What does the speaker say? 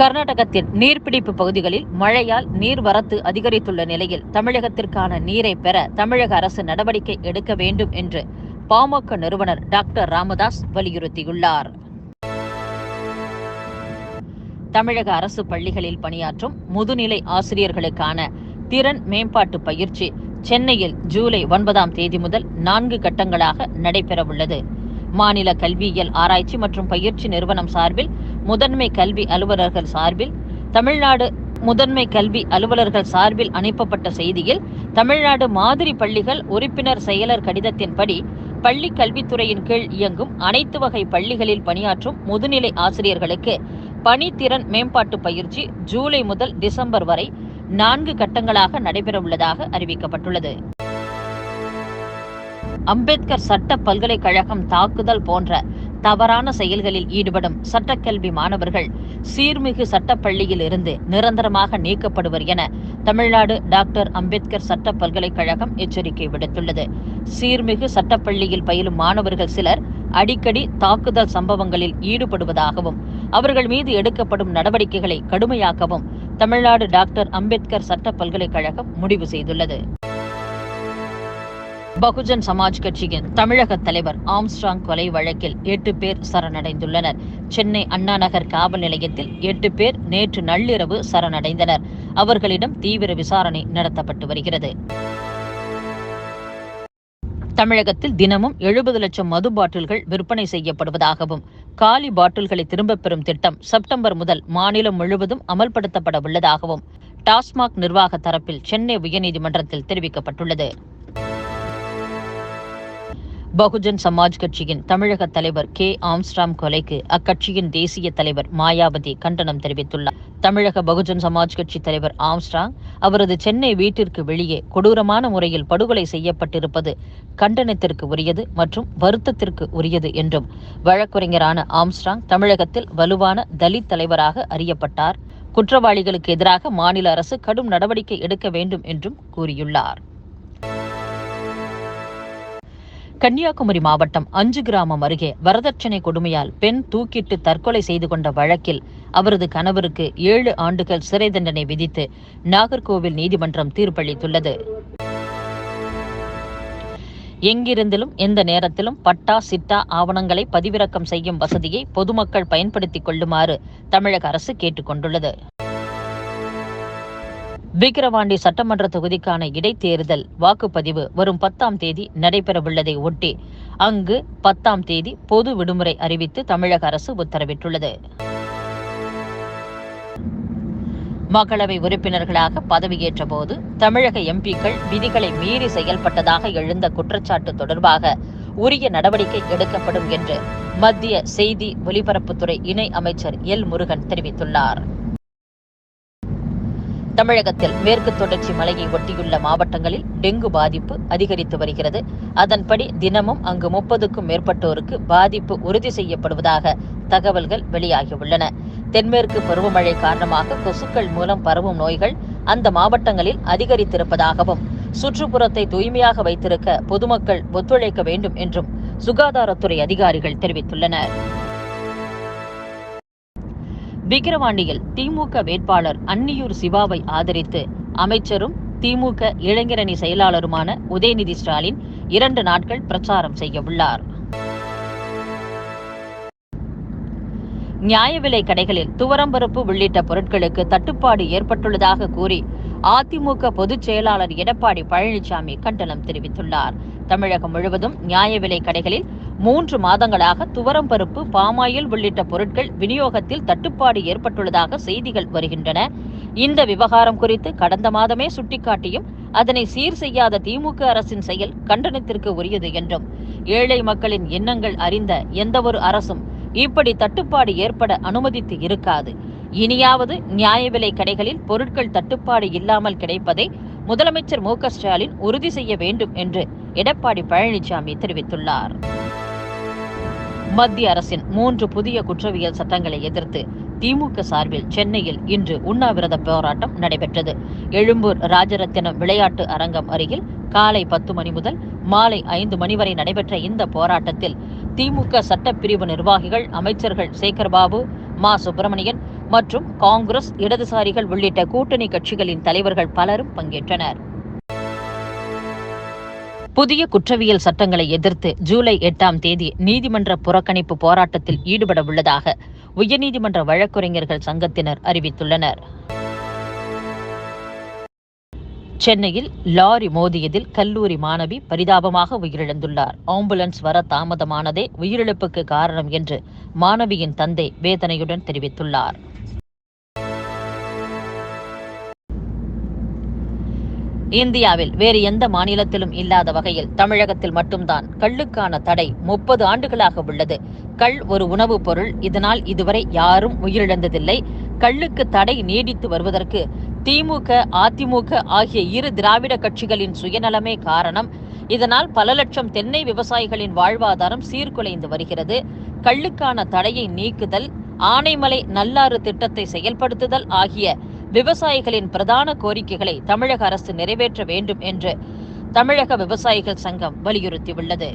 கர்நாடகத்தின் நீர்பிடிப்பு பகுதிகளில் மழையால் நீர்வரத்து அதிகரித்துள்ள நிலையில் தமிழகத்திற்கான நீரை பெற தமிழக அரசு நடவடிக்கை எடுக்க வேண்டும் என்று பாமக நிறுவனர் டாக்டர் ராமதாஸ் வலியுறுத்தியுள்ளார். தமிழக அரசு பள்ளிகளில் பணியாற்றும் முதுநிலை ஆசிரியர்களுக்கான திறன் மேம்பாட்டு பயிற்சி சென்னையில் ஜூலை ஒன்பதாம் தேதி முதல் நான்கு கட்டங்களாக நடைபெறவுள்ளது. மாநில கல்வியியல் ஆராய்ச்சி மற்றும் பயிற்சி நிறுவனம் சார்பில் முதன்மை கல்வி அலுவலர்கள் சார்பில் தமிழ்நாடு முதன்மை கல்வி அலுவலர்கள் சார்பில் அனுப்பப்பட்ட செய்தியில் தமிழ்நாடு மாதிரி பள்ளிகள் உறுப்பினர் செயலர் கடிதத்தின்படி பள்ளி கல்வித்துறையின் கீழ் இயங்கும் அனைத்து வகை பள்ளிகளில் பணியாற்றும் முதுநிலை ஆசிரியர்களுக்கு பணித்திறன் மேம்பாட்டு பயிற்சி ஜூலை முதல் டிசம்பர் வரை நான்கு கட்டங்களாக நடைபெறவுள்ளதாக அறிவிக்கப்பட்டுள்ளது. அம்பேத்கர் சட்ட பல்கலைக்கழகம் தாக்குதல் போன்ற தவறான செயல்களில் ஈடுபடும் சட்டக்கல்வி மாணவர்கள் சீர்மிகு சட்டப்பள்ளியில் இருந்து நிரந்தரமாக நீக்கப்படுவர் என தமிழ்நாடு டாக்டர் அம்பேத்கர் சட்ட பல்கலைக்கழகம் எச்சரிக்கை விடுத்துள்ளது. சீர்மிகு சட்டப்பள்ளியில் பயிலும் மாணவர்கள் சிலர் அடிக்கடி தாக்குதல் சம்பவங்களில் ஈடுபடுவதாகவும் அவர்கள் மீது எடுக்கப்படும் நடவடிக்கைகளை கடுமையாக்கவும் தமிழ்நாடு டாக்டர் அம்பேத்கர் சட்ட பல்கலைக்கழகம் முடிவு செய்துள்ளது. பகுஜன் சமாஜ் கட்சியின் தமிழக தலைவர் ஆம்ஸ்ட்ராங் கொலை வழக்கில் எட்டு பேர் சரணடைந்துள்ளனர். சென்னை அண்ணா நகர் காவல் நிலையத்தில் எட்டு பேர் நேற்று நள்ளிரவு சரணடைந்தனர். அவர்களிடம் தீவிர விசாரணை நடத்தப்பட்டு வருகிறது. தமிழகத்தில் தினமும் எழுபது லட்சம் மது பாட்டில்கள் விற்பனை செய்யப்படுவதாகவும் காலி பாட்டில்களை திரும்பப் பெறும் திட்டம் செப்டம்பர் முதல் மாநிலம் முழுவதும் அமல்படுத்தப்பட உள்ளதாகவும் டாஸ்மாக் நிர்வாக தரப்பில் சென்னை உயர்நீதிமன்றத்தில் தெரிவிக்கப்பட்டுள்ளது. பகுஜன் சமாஜ் கட்சியின் தமிழக தலைவர் கே. ஆம்ஸ்டாம் கொலைக்கு அக்கட்சியின் தேசிய தலைவர் மாயாவதி கண்டனம் தெரிவித்துள்ளார். தமிழக பகுஜன் சமாஜ் கட்சி தலைவர் ஆம்ஸ்டாங் அவரது சென்னை வீட்டிற்கு வெளியே கொடூரமான முறையில் படுகொலை செய்யப்பட்டிருப்பது கண்டனத்திற்கு உரியது மற்றும் வருத்தத்திற்கு உரியது என்றும் வழக்குரைஞரான ஆம்ஸ்டாங் தமிழகத்தில் வலுவான தலித் தலைவராக அறியப்பட்டார். குற்றவாளிகளுக்கு எதிராக மாநில அரசு கடும் நடவடிக்கை எடுக்க வேண்டும் என்றும் கூறியுள்ளார். கன்னியாகுமரி மாவட்டம் அஞ்சு கிராமம் அருகே வரதட்சணை கொடுமையால் பெண் தூக்கிட்டு தற்கொலை செய்து கொண்ட வழக்கில் அவரது கணவருக்கு ஏழு ஆண்டுகள் சிறை தண்டனை விதித்து நாகர்கோவில் நீதிமன்றம் தீர்ப்பளித்துள்ளது. எங்கிருந்திலும் எந்த நேரத்திலும் பட்டா சிட்டா ஆவணங்களை பதிவிறக்கம் செய்யும் வசதியை பொதுமக்கள் பயன்படுத்திக் கொள்ளுமாறு தமிழக அரசு கேட்டுக்கொண்டுள்ளது விக்கிரவாண்டி சட்டமன்ற தொகுதிக்கான இடைத்தேர்தல் வாக்குப்பதிவு வரும் பத்தாம் தேதி நடைபெறவுள்ளதை ஒட்டி அங்கு பத்தாம் தேதி பொது விடுமுறை அறிவித்து தமிழக அரசு உத்தரவிட்டுள்ளது. மக்களவை உறுப்பினர்களாக பதவியேற்ற போது தமிழக எம்பிக்கள் விதிகளை மீறி செயல்பட்டதாக எழுந்த குற்றச்சாட்டு தொடர்பாக உரிய நடவடிக்கை எடுக்கப்படும் என்று மத்திய செய்தி ஒலிபரப்புத்துறை இணை அமைச்சர் எல் முருகன் தெரிவித்துள்ளார். தமிழகத்தில் மேற்கு தொடர்ச்சி மலையை ஒட்டியுள்ள மாவட்டங்களில் டெங்கு பாதிப்பு அதிகரித்து வருகிறது. அதன்படி தினமும் அங்கு முப்பதுக்கும் மேற்பட்டோருக்கு பாதிப்பு உறுதி செய்யப்படுவதாக தகவல்கள் வெளியாகியுள்ளன. தென்மேற்கு பருவமழை காரணமாக கொசுக்கள் மூலம் பரவும் நோய்கள் அந்த மாவட்டங்களில் அதிகரித்திருப்பதாகவும் சுற்றுப்புறத்தை தூய்மையாக வைத்திருக்க பொதுமக்கள் ஒத்துழைக்க வேண்டும் என்றும் சுகாதாரத்துறை அதிகாரிகள் தெரிவித்துள்ளனர். விக்கிரவாண்டியில் திமுக வேட்பாளர் அன்னியூர் சிவாவை ஆதரித்து அமைச்சரும் திமுக இளைஞரணி செயலாளருமான உதயநிதி ஸ்டாலின் இரண்டு நாட்கள் பிரச்சாரம் செய்ய உள்ளார் நியாய விலை கடைகளில் துவரம்பருப்பு உள்ளிட்ட பொருட்களுக்கு தட்டுப்பாடு ஏற்பட்டுள்ளதாக கூறி அதிமுக பொதுச் செயலாளர் எடப்பாடி பழனிசாமி கண்டனம் தெரிவித்துள்ளார். தமிழகம் முழுவதும் நியாய விலை கடைகளில் மூன்று மாதங்களாக துவரம் பருப்பு பாமாயில் உள்ளிட்ட பொருட்கள் விநியோகத்தில் தட்டுப்பாடு ஏற்பட்டுள்ளதாக செய்திகள் வருகின்றன. இந்த விவகாரம் குறித்து கடந்த மாதமே சுட்டிக்காட்டியும் அதனை சீர் செய்யாத திமுக அரசின் செயல் கண்டனத்திற்கு உரியது என்றும் ஏழை மக்களின் எண்ணங்கள் அறிந்த எந்தவொரு அரசும் இப்படி தட்டுப்பாடு ஏற்பட அனுமதித்து இருக்காது. இனியாவது நியாய விலை கடைகளில் பொருட்கள் தட்டுப்பாடு இல்லாமல் கிடைப்பதை முதலமைச்சர் மு ஸ்டாலின் உறுதி செய்ய வேண்டும் என்று எடப்பாடி பழனிசாமி தெரிவித்துள்ளார். மத்திய அரசின் மூன்று புதிய குற்றவியல் சட்டங்களை எதிர்த்து திமுக சார்பில் சென்னையில் இன்று உண்ணாவிரத போராட்டம் நடைபெற்றது. எழும்பூர் ராஜரத்தினம் விளையாட்டு அரங்கம் அருகில் காலை பத்து மணி முதல் மாலை ஐந்து மணி வரை நடைபெற்ற இந்த போராட்டத்தில் திமுக சட்டப்பிரிவு நிர்வாகிகள் அமைச்சர்கள் சேகர்பாபு மா. சுப்பிரமணியன் மற்றும் காங்கிரஸ் இடதுசாரிகள் உள்ளிட்ட கூட்டணி கட்சிகளின் தலைவர்கள் பலரும் பங்கேற்றனர். புதிய குற்றவியல் சட்டங்களை எதிர்த்து ஜூலை எட்டாம் தேதி நீதிமன்ற புறக்கணிப்பு போராட்டத்தில் ஈடுபட உள்ளதாக உயர்நீதிமன்ற வழக்கறிஞர்கள் சங்கத்தினர் அறிவித்துள்ளனர். சென்னையில் லாரி மோதியதில் கல்லூரி மாணவி பரிதாபமாக உயிரிழந்துள்ளார். ஆம்புலன்ஸ் வர தாமதமானதே உயிரிழப்புக்கு காரணம் என்று மாணவியின் தந்தை வேதனையுடன் தெரிவித்துள்ளார். இந்தியாவில் வேறு எந்த மாநிலத்திலும் இல்லாத வகையில் தமிழகத்தில் மட்டும்தான் கள்ளுக்கான தடை முப்பது ஆண்டுகளாக உள்ளது. கள் ஒரு உணவுப் பொருள். இதனால் இதுவரை யாரும் உயிரிழந்ததில்லை. கள்ளுக்கு தடை நீடித்து வருவதற்கு திமுக அதிமுக ஆகிய இரு திராவிட கட்சிகளின் சுயநலமே காரணம். இதனால் பல லட்சம் தென்னை விவசாயிகளின் வாழ்வாதாரம் சீர்குலைந்து வருகிறது. கள்ளுக்கான தடையை நீக்குதல் ஆனைமலை நல்லாறு திட்டத்தை செயல்படுத்துதல் ஆகிய விவசாயிகளின் பிரதான கோரிக்கைகளை தமிழக அரசு நிறைவேற்ற வேண்டும் என்று தமிழக விவசாயிகள் சங்கம் வலியுறுத்தியுள்ளது.